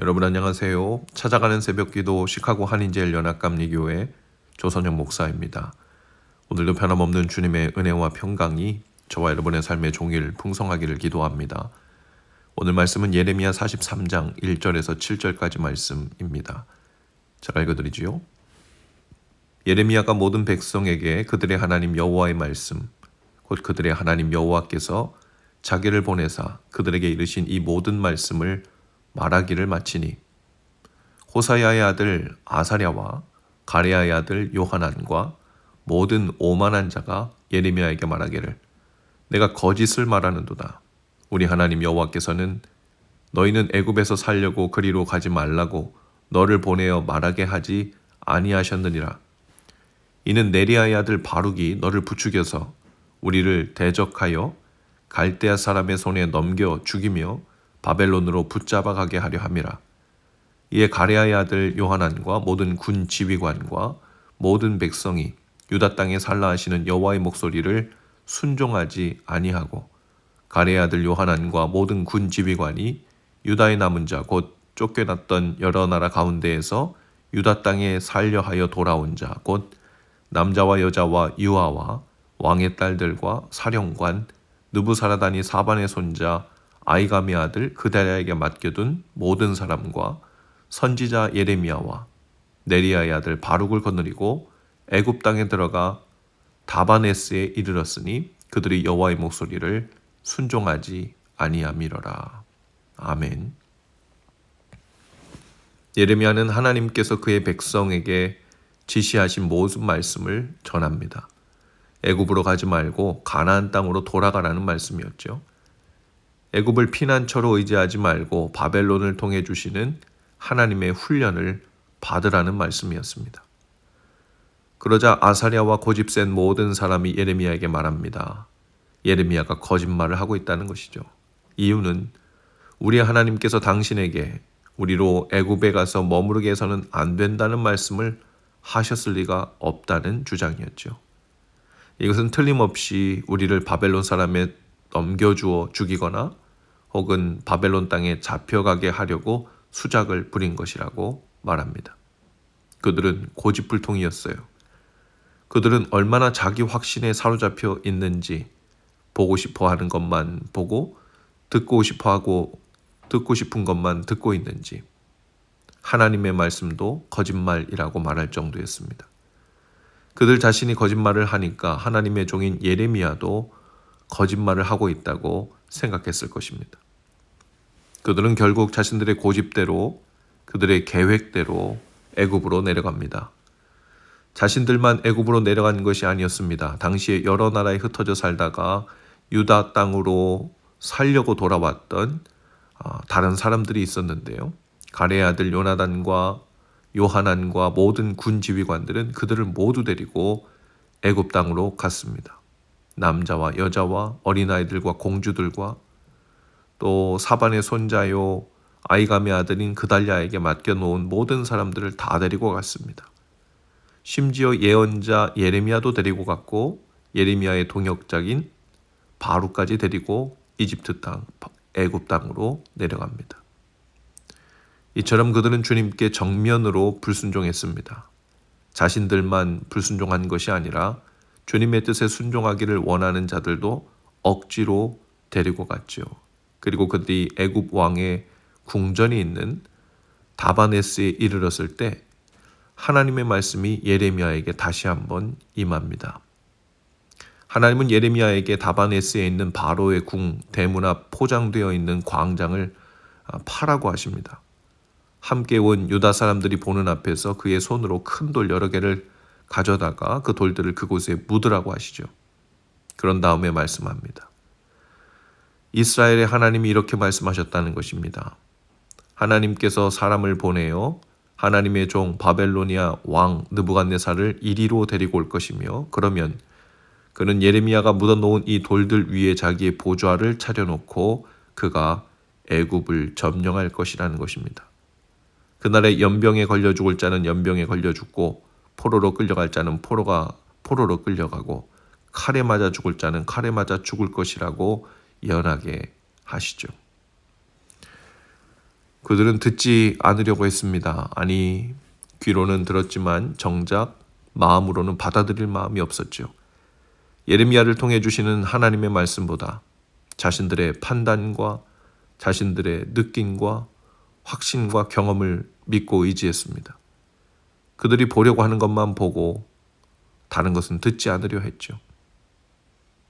여러분 안녕하세요. 찾아가는 새벽기도 시카고 한인제일 연합감리교회 조선영 목사입니다. 오늘도 변함없는 주님의 은혜와 평강이 저와 여러분의 삶의 종일 풍성하기를 기도합니다. 오늘 말씀은 예레미야 43장 1절에서 7절까지 말씀입니다. 제가 읽어드리지요. 예레미야가 모든 백성에게 그들의 하나님 여호와의 말씀, 곧 그들의 하나님 여호와께서 자기를 보내사 그들에게 이르신 이 모든 말씀을 말하기를 마치니 호사야의 아들 아사랴와 가레아의 아들 요하난과 모든 오만한 자가 예레미야에게 말하기를 내가 거짓을 말하는도다. 우리 하나님 여호와께서는 너희는 애굽에서 살려고 그리로 가지 말라고 너를 보내어 말하게 하지 아니하셨느니라. 이는 네리아의 아들 바룩이 너를 부추겨서 우리를 대적하여 갈대아 사람의 손에 넘겨 죽이며 바벨론으로 붙잡아 가게 하려 함이라. 이에 가레아의 아들 요하난과 모든 군 지휘관과 모든 백성이 유다 땅에 살라 하시는 여호와의 목소리를 순종하지 아니하고 가레의 아들 요하난과 모든 군 지휘관이 유다의 남은 자 곧 쫓겨났던 여러 나라 가운데에서 유다 땅에 살려 하여 돌아온 자 곧 남자와 여자와 유아와 왕의 딸들과 사령관 느부사라다니 사반의 손자 아이가미 아들 그다리아에게 맡겨둔 모든 사람과 선지자 예레미야와 네리아의 아들 바룩을 거느리고 애굽 땅에 들어가 다바네스에 이르렀으니 그들이 여호와의 목소리를 순종하지 아니함이러라. 아멘. 예레미야는 하나님께서 그의 백성에게 지시하신 모든 말씀을 전합니다. 애굽으로 가지 말고 가나안 땅으로 돌아가라는 말씀이었죠. 애굽을 피난처로 의지하지 말고 바벨론을 통해 주시는 하나님의 훈련을 받으라는 말씀이었습니다. 그러자 아사랴와 고집센 모든 사람이 예레미야에게 말합니다. 예레미야가 거짓말을 하고 있다는 것이죠. 이유는 우리 하나님께서 당신에게 우리로 애굽에 가서 머무르게 해서는 안 된다는 말씀을 하셨을 리가 없다는 주장이었죠. 이것은 틀림없이 우리를 바벨론 사람에 넘겨주어 죽이거나 혹은 바벨론 땅에 잡혀가게 하려고 수작을 부린 것이라고 말합니다. 그들은 고집불통이었어요. 그들은 얼마나 자기 확신에 사로잡혀 있는지 보고 싶어 하는 것만 보고 듣고 싶어 하고 듣고 싶은 것만 듣고 있는지 하나님의 말씀도 거짓말이라고 말할 정도였습니다. 그들 자신이 거짓말을 하니까 하나님의 종인 예레미야도 거짓말을 하고 있다고 생각했을 것입니다. 그들은 결국 자신들의 고집대로 그들의 계획대로 애굽으로 내려갑니다. 자신들만 애굽으로 내려간 것이 아니었습니다. 당시에 여러 나라에 흩어져 살다가 유다 땅으로 살려고 돌아왔던 아, 다른 사람들이 있었는데요. 가레의 아들 요나단과 요하난과 모든 군 지휘관들은 그들을 모두 데리고 애굽 땅으로 갔습니다. 남자와 여자와 어린아이들과 공주들과 또 사반의 손자요 아이감의 아들인 그달랴에게 맡겨놓은 모든 사람들을 다 데리고 갔습니다. 심지어 예언자 예레미야도 데리고 갔고 예레미야의 동역작인 바루까지 데리고 이집트 땅 애굽 땅으로 내려갑니다. 이처럼 그들은 주님께 정면으로 불순종했습니다. 자신들만 불순종한 것이 아니라 주님의 뜻에 순종하기를 원하는 자들도 억지로 데리고 갔죠. 그리고 그들이 애굽 왕의 궁전이 있는 다바네스에 이르렀을 때 하나님의 말씀이 예레미야에게 다시 한번 임합니다. 하나님은 예레미야에게 다바네스에 있는 바로의 궁 대문 앞 포장되어 있는 광장을 파라고 하십니다. 함께 온 유다 사람들이 보는 앞에서 그의 손으로 큰 돌 여러 개를 가져다가 그 돌들을 그곳에 묻으라고 하시죠. 그런 다음에 말씀합니다. 이스라엘의 하나님이 이렇게 말씀하셨다는 것입니다. 하나님께서 사람을 보내어 하나님의 종 바벨로니아 왕 느부갓네살을 이리로 데리고 올 것이며 그러면 그는 예레미야가 묻어놓은 이 돌들 위에 자기의 보좌를 차려놓고 그가 애굽을 점령할 것이라는 것입니다. 그날에 연병에 걸려 죽을 자는 연병에 걸려 죽고 포로로 끌려갈 자는 포로가 포로로 끌려가고 칼에 맞아 죽을 자는 칼에 맞아 죽을 것이라고 예언하게 하시죠. 그들은 듣지 않으려고 했습니다. 아니, 귀로는 들었지만 정작 마음으로는 받아들일 마음이 없었죠. 예레미야를 통해 주시는 하나님의 말씀보다 자신들의 판단과 자신들의 느낌과 확신과 경험을 믿고 의지했습니다. 그들이 보려고 하는 것만 보고 다른 것은 듣지 않으려 했죠.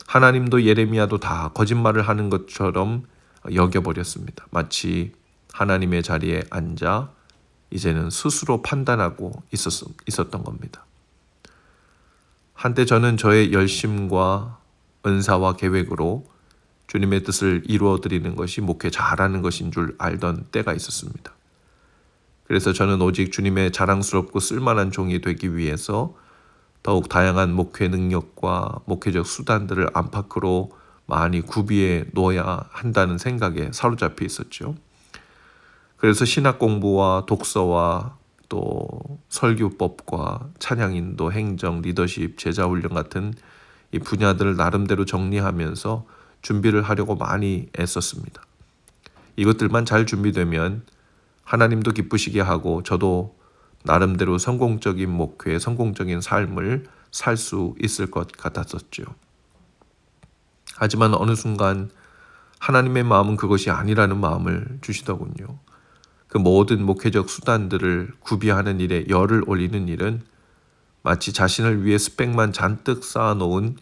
하나님도 예레미야도 다 거짓말을 하는 것처럼 여겨버렸습니다. 마치 하나님의 자리에 앉아 이제는 스스로 판단하고 있었, 있었던 겁니다. 한때 저는 저의 열심과 은사와 계획으로 주님의 뜻을 이루어 드리는 것이 목회 잘하는 것인 줄 알던 때가 있었습니다. 그래서 저는 오직 주님의 자랑스럽고 쓸만한 종이 되기 위해서 더욱 다양한 목회 능력과 목회적 수단들을 안팎으로 많이 구비해 놓아야 한다는 생각에 사로잡혀 있었죠. 그래서 신학 공부와 독서와 또 설교법과 찬양 인도, 행정, 리더십, 제자 훈련 같은 이 분야들을 나름대로 정리하면서 준비를 하려고 많이 애썼습니다. 이것들만 잘 준비되면 하나님도 기쁘시게 하고 저도 나름대로 성공적인 목회, 성공적인 삶을 살 수 있을 것 같았었죠. 하지만 어느 순간 하나님의 마음은 그것이 아니라는 마음을 주시더군요. 그 모든 목회적 수단들을 구비하는 일에 열을 올리는 일은 마치 자신을 위해 스펙만 잔뜩 쌓아놓은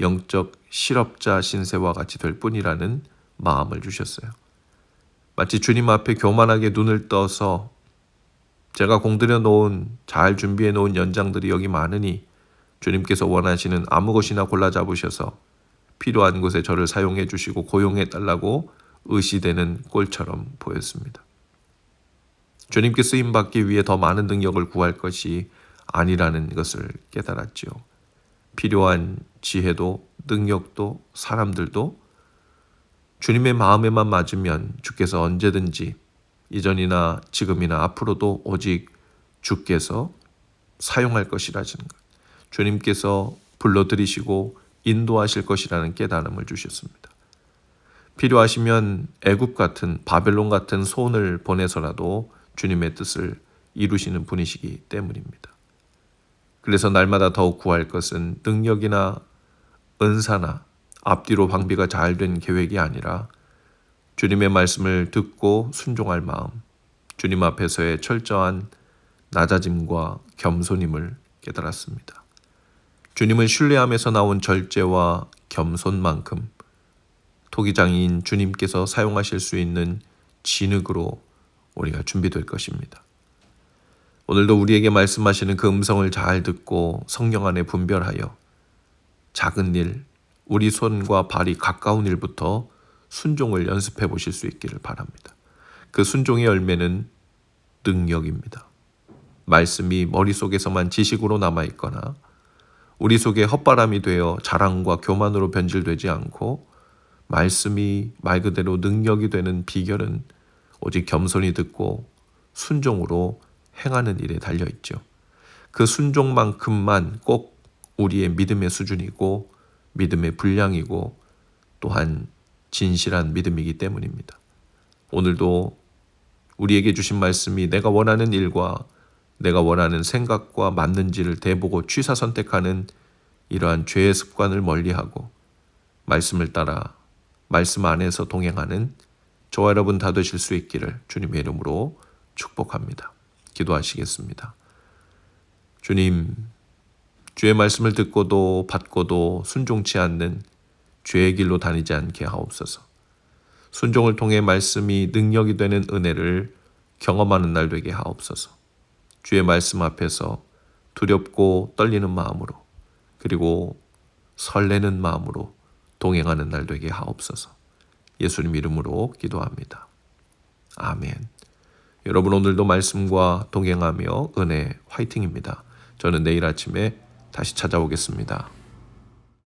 영적 실업자 신세와 같이 될 뿐이라는 마음을 주셨어요. 마치 주님 앞에 교만하게 눈을 떠서 제가 공들여 놓은 잘 준비해 놓은 연장들이 여기 많으니 주님께서 원하시는 아무 것이나 골라 잡으셔서 필요한 곳에 저를 사용해 주시고 고용해 달라고 의시되는 꼴처럼 보였습니다. 주님께 쓰임 받기 위해 더 많은 능력을 구할 것이 아니라는 것을 깨달았지요. 필요한 지혜도 능력도 사람들도 주님의 마음에만 맞으면 주께서 언제든지 이전이나 지금이나 앞으로도 오직 주께서 사용할 것이라는 것. 주님께서 불러들이시고 인도하실 것이라는 깨달음을 주셨습니다. 필요하시면 애굽 같은 바벨론 같은 손을 보내서라도 주님의 뜻을 이루시는 분이시기 때문입니다. 그래서 날마다 더욱 구할 것은 능력이나 은사나 앞뒤로 방비가 잘 된 계획이 아니라 주님의 말씀을 듣고 순종할 마음, 주님 앞에서의 철저한 낮아짐과 겸손임을 깨달았습니다. 주님을 신뢰하면서 나온 절제와 겸손만큼 토기장인 주님께서 사용하실 수 있는 진흙으로 우리가 준비될 것입니다. 오늘도 우리에게 말씀하시는 그 음성을 잘 듣고 성령 안에 분별하여 작은 일, 우리 손과 발이 가까운 일부터 순종을 연습해 보실 수 있기를 바랍니다. 그 순종의 열매는 능력입니다. 말씀이 머릿속에서만 지식으로 남아 있거나 우리 속에 헛바람이 되어 자랑과 교만으로 변질되지 않고 말씀이 말 그대로 능력이 되는 비결은 오직 겸손히 듣고 순종으로 행하는 일에 달려 있죠. 그 순종만큼만 꼭 우리의 믿음의 수준이고 믿음의 분량이고 또한 진실한 믿음이기 때문입니다. 오늘도 우리에게 주신 말씀이 내가 원하는 일과 내가 원하는 생각과 맞는지를 대보고 취사 선택하는 이러한 죄의 습관을 멀리하고 말씀을 따라 말씀 안에서 동행하는 저와 여러분 다 되실 수 있기를 주님의 이름으로 축복합니다. 기도하시겠습니다. 주님, 주의 말씀을 듣고도 받고도 순종치 않는 죄의 길로 다니지 않게 하옵소서. 순종을 통해 말씀이 능력이 되는 은혜를 경험하는 날 되게 하옵소서. 주의 말씀 앞에서 두렵고 떨리는 마음으로 그리고 설레는 마음으로 동행하는 날 되게 하옵소서. 예수님 이름으로 기도합니다. 아멘. 여러분 오늘도 말씀과 동행하며 은혜 화이팅입니다. 저는 내일 아침에 다시 찾아오겠습니다.